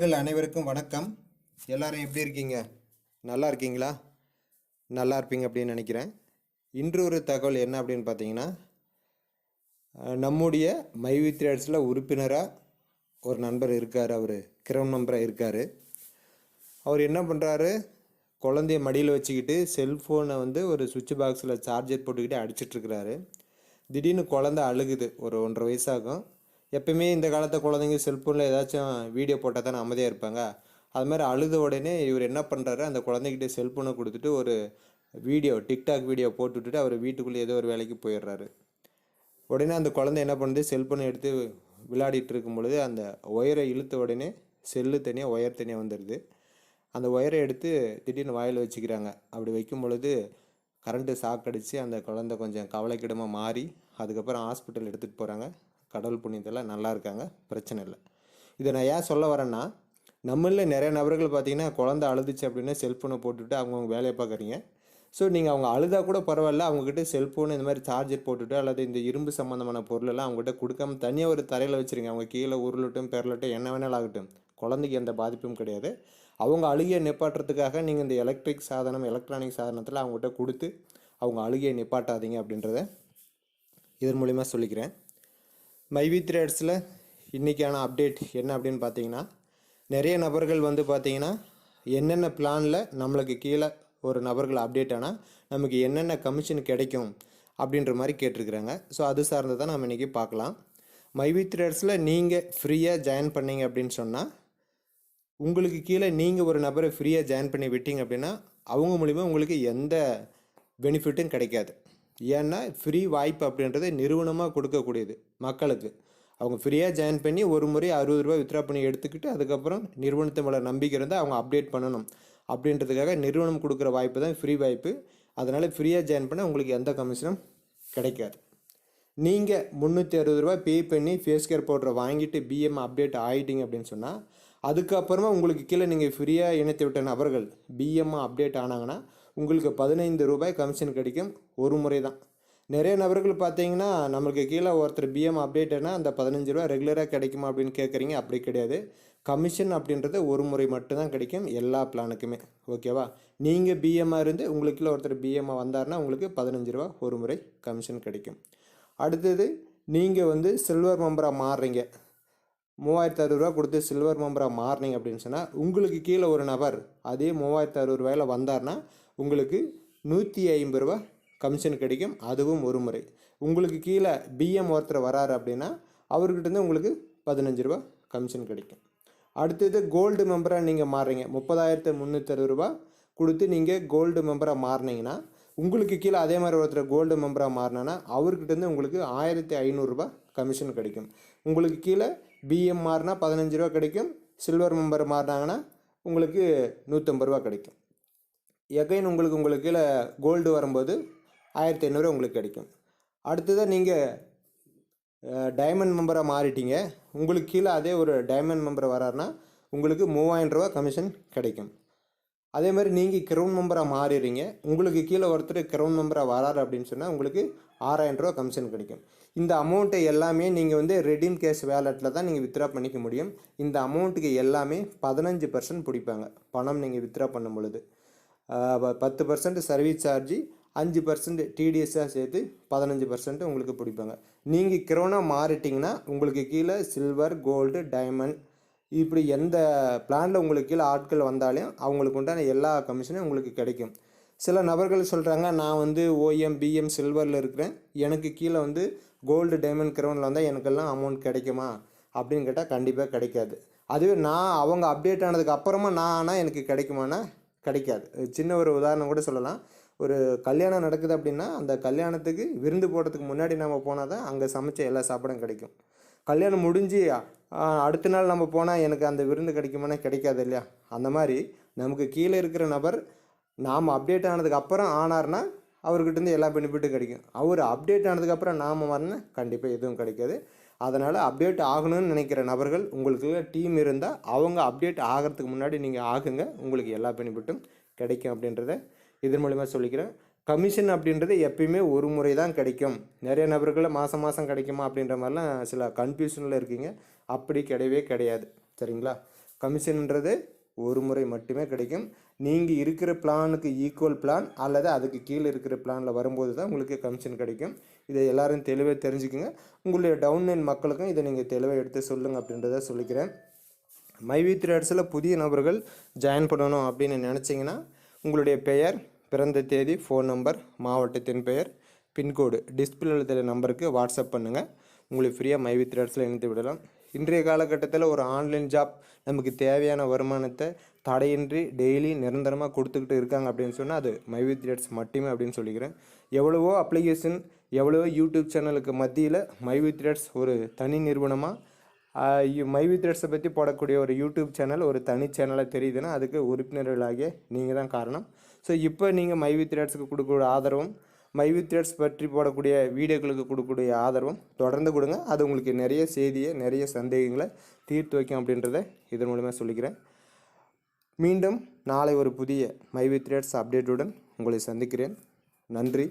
நண்பர்கள் அனைவருக்கும் வணக்கம். எல்லாரும் எப்படி இருக்கீங்க? நல்லா இருக்கீங்களா? நல்லா இருப்பீங்க அப்படின்னு நினைக்கிறேன். இன்று ஒரு தகவல் என்ன அப்படின்னு பார்த்தீங்கன்னா நம்முடைய மைவி த்ரேட்ஸில் உறுப்பினராக ஒரு நண்பர் இருக்கார். அவர் கிரௌண்ட் மெம்பராக இருக்கார். அவர் என்ன பண்ணுறாரு குழந்தைய மடியில் வச்சுக்கிட்டு செல்ஃபோனை வந்து ஒரு சுவிட்ச் பாக்ஸில் சார்ஜர் போட்டுக்கிட்டு அடிச்சிட்ருக்கிறாரு திடீர்னு குழந்த அழுகுது. ஒரு ஒன்றரை வயசாகும் எப்பயுமே இந்த காலத்து குழந்தைங்க செல்ஃபோனில் ஏதாச்சும் வீடியோ போட்டால் தானே அமைதியாக இருப்பாங்க? அது மாதிரி அழுத உடனே இவர் என்ன பண்ணுறாரு அந்த குழந்தைகிட்ட செல்ஃபோனை கொடுத்துட்டு ஒரு வீடியோ டிக்டாக் வீடியோ போட்டு விட்டுட்டு அவர் வீட்டுக்குள்ளே ஏதோ ஒரு வேலைக்கு போயிடுறாரு. உடனே அந்த குழந்தை என்ன பண்ணுது? செல்ஃபோனை எடுத்து விளையாடிட்டு இருக்கும் பொழுது அந்த ஒயரை இழுத்த உடனே செல்லு தனியாக ஒயர் தனியாக வந்துடுது அந்த ஒயரை எடுத்து திடீர்னு வாயில் வச்சுக்கிறாங்க. அப்படி வைக்கும் பொழுது கரண்ட்டு சாக்கடிச்சு அந்த குழந்தை கொஞ்சம் கவலைக்கிடமாக மாறி அதுக்கப்புறம் ஹாஸ்பிட்டல் எடுத்துகிட்டு போகிறாங்க கடவுள் புண்ணியத்தில் நல்லா இருக்காங்க பிரச்சனை இல்லை. இதை நான் ஏன் சொல்ல வரேன்னா நம்மளில் நிறைய நபர்கள் பார்த்தீங்கன்னா குழந்த அழுதுச்சு அப்படின்னா செல்ஃபோனை போட்டுவிட்டு அவங்கவுங்க வேலையை பார்க்குறீங்க ஸோ நீங்கள் அவங்க அழுதா கூட பரவாயில்ல அவங்கக்கிட்ட செல்ஃபோன் இந்த மாதிரி சார்ஜர் போட்டுட்டு அல்லது இந்த இரும்பு சம்மந்தமான பொருளெல்லாம் அவங்ககிட்ட கொடுக்காம தனியாக ஒரு தரையில் வச்சுருங்க. அவங்க கீழே உருளட்டும் பெறலட்டும் என்ன வேணாலும் ஆகட்டும். குழந்தைக்கு எந்த பாதிப்பும் கிடையாது. அவங்க அழுகிய நிப்பாட்டுறதுக்காக நீங்கள் இந்த எலக்ட்ரிக் சாதனம் எலக்ட்ரானிக் சாதனத்தில் அவங்ககிட்ட கொடுத்து அவங்க அழுகிய நிப்பாட்டாதீங்க அப்படின்றத இதன் மூலிமா சொல்லிக்கிறேன். மைவி த்ரேட்ஸில் இன்றைக்கான அப்டேட் என்ன அப்படின்னு பார்த்தீங்கன்னா நிறைய நபர்கள் வந்து பார்த்தீங்கன்னா என்னென்ன பிளானில் நம்மளுக்கு கீழே ஒரு நபர்கள் அப்டேட் ஆனால் நமக்கு என்னென்ன கமிஷன் கிடைக்கும் அப்படின்ற மாதிரி கேட்டிருக்கிறாங்க. ஸோ அது சார்ந்து தான் நம்ம இன்றைக்கி பார்க்கலாம். மைவி த்ரேட்ஸில் நீங்கள் ஃப்ரீயாக ஜாயின் பண்ணீங்க அப்படின்னு சொன்னால் உங்களுக்கு கீழே நீங்கள் ஒரு நபரை ஃப்ரீயாக ஜாயின் பண்ணி விட்டீங்க அப்படின்னா அவங்க மூலிமா உங்களுக்கு எந்த பெனிஃபிட்டும் கிடைக்காது. ஏன்னா ஃப்ரீ வாய்ப்பு அப்படின்றது நிறுவனமாக கொடுக்கக்கூடியது மக்களுக்கு. அவங்க ஃப்ரீயாக ஜாயின் பண்ணி ஒரு முறை அறுபது ரூபாய் வித்ரா பண்ணி எடுத்துக்கிட்டு அதுக்கப்புறம் நிறுவனத்து மேலே நம்பிக்கை இருந்தால் அவங்க அப்டேட் பண்ணணும். அப்படின்றதுக்காக நிறுவனம் கொடுக்குற வாய்ப்பு தான் ஃப்ரீ வாய்ப்பு. அதனால் ஃப்ரீயாக ஜாயின் பண்ண உங்களுக்கு எந்த கமிஷனும் கிடைக்காது. நீங்கள் முந்நூற்றி அறுபது ரூபாய் பே பண்ணி ஃபேஸ் கேர் பவுடரை வாங்கிட்டு பிஎம் அப்டேட் ஆகிட்டீங்க அப்படின்னு சொன்னால் அதுக்கப்புறமா உங்களுக்கு கீழே நீங்கள் ஃப்ரீயாக இணைத்து விட்ட நபர்கள் பிஎம் அப்டேட் ஆனாங்கன்னா உங்களுக்கு பதினைந்து ரூபாய் கமிஷன் கிடைக்கும். ஒரு முறை தான் நிறைய நபர்கள் பார்த்தீங்கன்னா நம்மளுக்கு கீழே ஒருத்தர் பிஎம் அப்டேட்னா அந்த பதினஞ்சு ரூபா ரெகுலராக கிடைக்குமா அப்படின்னு கேட்குறீங்க. அப்படி கிடையாது. கமிஷன் அப்படின்றது ஒரு முறை மட்டும்தான் கிடைக்கும். எல்லா பிளானுக்குமே ஓகேவா நீங்கள் பிஎம்மாக இருந்து உங்களுக்கு கீழே ஒருத்தர் பிஎம்மாக வந்தாருன்னா உங்களுக்கு பதினஞ்சு ரூபா ஒரு முறை கமிஷன் கிடைக்கும். அடுத்தது நீங்கள் வந்து சில்வர் மெம்பராக மாறுறீங்க. மூவாயிரத்து அறுபது ரூபா கொடுத்து சில்வர் மெம்பராக மாறினீங்க அப்படின்னு சொன்னால் உங்களுக்கு கீழே ஒரு நபர் அதே மூவாயிரத்து அறுபது ரூபாயில் வந்தார்னா உங்களுக்கு நூற்றி ஐம்பது ரூபா கமிஷன் கிடைக்கும். அதுவும் ஒரு முறை. உங்களுக்கு கீழே பிஎம் ஒருத்தர் வராரு அப்படின்னா அவர்கிட்டருந்து உங்களுக்கு பதினஞ்சு ரூபா கமிஷன் கிடைக்கும். அடுத்தது கோல்டு மெம்பராக நீங்கள் மாறுறீங்க. முப்பதாயிரத்து முந்நூற்றி அறுபது ரூபா கொடுத்து நீங்கள் கோல்டு மெம்பராக மாறினீங்கன்னா உங்களுக்கு கீழே அதே மாதிரி ஒருத்தர் கோல்டு மெம்பராக மாறினா அவர்கிட்டருந்து உங்களுக்கு ஆயிரத்தி ஐநூறுரூபா கமிஷன் கிடைக்கும். உங்களுக்கு கீழே பிஎம் மாறினா பதினஞ்சு ரூபா கிடைக்கும். சில்வர் மெம்பர் மாறினாங்கன்னா உங்களுக்கு நூற்றம்பது ரூபா கிடைக்கும். எகைன் உங்களுக்கு உங்களுக்கு கீழே கோல்டு வரும்போது ஆயிரத்தி ஐநூறு உங்களுக்கு கிடைக்கும். அடுத்ததாக நீங்கள் டைமண்ட் மெம்பராக மாறிட்டீங்க. உங்களுக்கு கீழே அதே ஒரு டைமண்ட் மெம்பர் வராருன்னா உங்களுக்கு மூவாயிரம் ரூபா கமிஷன் கிடைக்கும். அதே மாதிரி நீங்கள் கிரவுன் மெம்பராக மாறிடுறீங்க. உங்களுக்கு கீழே ஒருத்தர் கிரவுன் மெம்பராக வராரு அப்படின்னு சொன்னால் உங்களுக்கு ஆறாயிரம் ரூபா கமிஷன் கிடைக்கும். இந்த அமௌண்ட்டை எல்லாமே நீங்கள் வந்து ரெடீம் கேஷ் வேலெட்டில் தான் நீங்கள் வித்ரா பண்ணிக்க முடியும். இந்த அமௌண்ட்டுக்கு எல்லாமே பதினஞ்சு பர்சன்ட் பிடிப்பாங்க. பணம் நீங்கள் வித்ரா பண்ணும் பொழுது. பத்து பர்சன்ட் சர்வீஸ் சார்ஜி அஞ்சு பர்சன்ட் டிடிஎஸ்ஸாக சேர்த்து பதினஞ்சு பர்சன்ட் உங்களுக்கு பிடிப்பாங்க. நீங்கள் கிரோனாக மாறிட்டிங்கன்னா உங்களுக்கு கீழே சில்வர் கோல்டு டைமண்ட் இப்படி எந்த பிளானில் உங்களுக்கு கீழே ஆட்கள் வந்தாலும் அவங்களுக்கு உண்டான எல்லா கமிஷனும் உங்களுக்கு கிடைக்கும். சில நபர்கள் சொல்கிறாங்க நான் வந்து ஓஎம் பிஎம் சில்வரில் இருக்கிறேன். எனக்கு கீழே வந்து கோல்டு டைமண்ட் கிரௌனில் வந்தால் எனக்கெல்லாம் அமௌண்ட் கிடைக்குமா? அப்படின்னு கேட்டால் கண்டிப்பாக கிடைக்காது. அதுவே நான் அவங்க அப்டேட் ஆனதுக்கு அப்புறமா நான் ஆனால் எனக்கு கிடைக்குமானா கிடைக்காது. சின்ன ஒரு உதாரணம் கூட சொல்லலாம். ஒரு கல்யாணம் நடக்குது அப்படின்னா அந்த கல்யாணத்துக்கு விருந்து போடுறதுக்கு முன்னாடி நம்ம போனால் தான் அங்கே சமைச்ச எல்லா சாப்பாடும் கிடைக்கும். கல்யாணம் முடிஞ்சு அடுத்த நாள் நம்ம போனால் எனக்கு அந்த விருந்து கிடைக்குமானா கிடைக்காது இல்லையா? அந்த மாதிரி நமக்கு கீழே இருக்கிற நபர் நாம் அப்டேட் ஆனதுக்கு அப்புறம் ஆனார்னா அவர்கிட்டருந்து எல்லா பெனிஃபிட்டும் கிடைக்கும். அவர் அப்டேட் ஆனதுக்கப்புறம் நாம் வரணும் கண்டிப்பாக எதுவும் கிடைக்காது. அதனால் அப்டேட் ஆகணும்னு நினைக்கிற நபர்கள் உங்களுக்கு டீம் இருந்தால் அவங்க அப்டேட் ஆகிறதுக்கு முன்னாடி நீங்கள் ஆகுங்க. உங்களுக்கு எல்லா பெனிஃபிட்டும் கிடைக்கும் அப்படின்றத இதன் மூலிமா சொல்லிக்கிறேன். கமிஷன் அப்படின்றது எப்பயுமே ஒரு முறை தான் கிடைக்கும். நிறைய நபர்களை மாதம் மாதம் கிடைக்குமா அப்படின்ற மாதிரிலாம் சில கன்ஃபியூஷனில் இருக்கீங்க. அப்படி கிடையவே கிடையாது. சரிங்களா? கமிஷன்ன்றது ஒரு முறை மட்டுமே கிடைக்கும். நீங்கள் இருக்கிற பிளானுக்கு ஈக்குவல் பிளான் அல்லது அதுக்கு கீழே இருக்கிற பிளானில் வரும்போது தான் உங்களுக்கு கமிஷன் கிடைக்கும். இதை எல்லாரும் தெளிவாக தெரிஞ்சுக்கோங்க. உங்களுடைய டவுன்லைன் மக்களுக்கும் இதை நீங்கள் தெளிவாக எடுத்து சொல்லுங்கள் அப்படின்றத சொல்லிக்கிறேன். மைவி த்ரேட்ஸில் புதிய நபர்கள் ஜாயின் பண்ணணும் அப்படின்னு நினச்சிங்கன்னா உங்களுடைய பெயர் பிறந்த தேதி ஃபோன் நம்பர் மாவட்டத்தின் பெயர் பின்கோடு டிஸ்பிளேல தெரிய நம்பருக்கு வாட்ஸ்அப் பண்ணுங்கள் உங்களுக்கு ஃப்ரீயாக மைவி த்ரேட்ஸில் இணைத்து விடலாம். இன்றைய காலகட்டத்தில் ஒரு ஆன்லைன் ஜாப் நமக்கு தேவையான வருமானத்தை தடையின்றி டெய்லி நிரந்தரமாக கொடுத்துக்கிட்டு இருக்காங்க அப்படின்னு சொன்னால் அது மைவி த்ரேட்ஸ் மட்டுமே அப்படின்னு சொல்லிக்கிறேன். எவ்வளவோ அப்ளிகேஷன் எவ்வளவோ யூடியூப் சேனலுக்கு மத்தியில் மைவி த்ரேட்ஸ் ஒரு தனி நிறுவனமாக மைவி த்ரெட்ஸை பற்றி போடக்கூடிய ஒரு யூடியூப் சேனல் ஒரு தனி சேனலாக தெரியுதுன்னா அதுக்கு உறுப்பினர்களாகிய நீங்கள் தான் காரணம். ஸோ இப்போ நீங்கள் மைவி த்ரெட்ஸுக்கு கொடுக்கக்கூடிய ஆதரவும் மைவி த்ரெட்ஸ் பற்றி போடக்கூடிய வீடியோக்களுக்கு கொடுக்கக்கூடிய ஆதரவும் தொடர்ந்து கொடுங்க. அது உங்களுக்கு நிறைய செய்தியை நிறைய சந்தேகங்களை தீர்த்து வைக்கும் அப்படின்றத இதன் மூலமாக சொல்லிக்கிறேன். மீண்டும் நாளை ஒரு புதிய மைவி த்ரெட்ஸ் அப்டேட்டுடன் உங்களை சந்திக்கிறேன். நன்றி.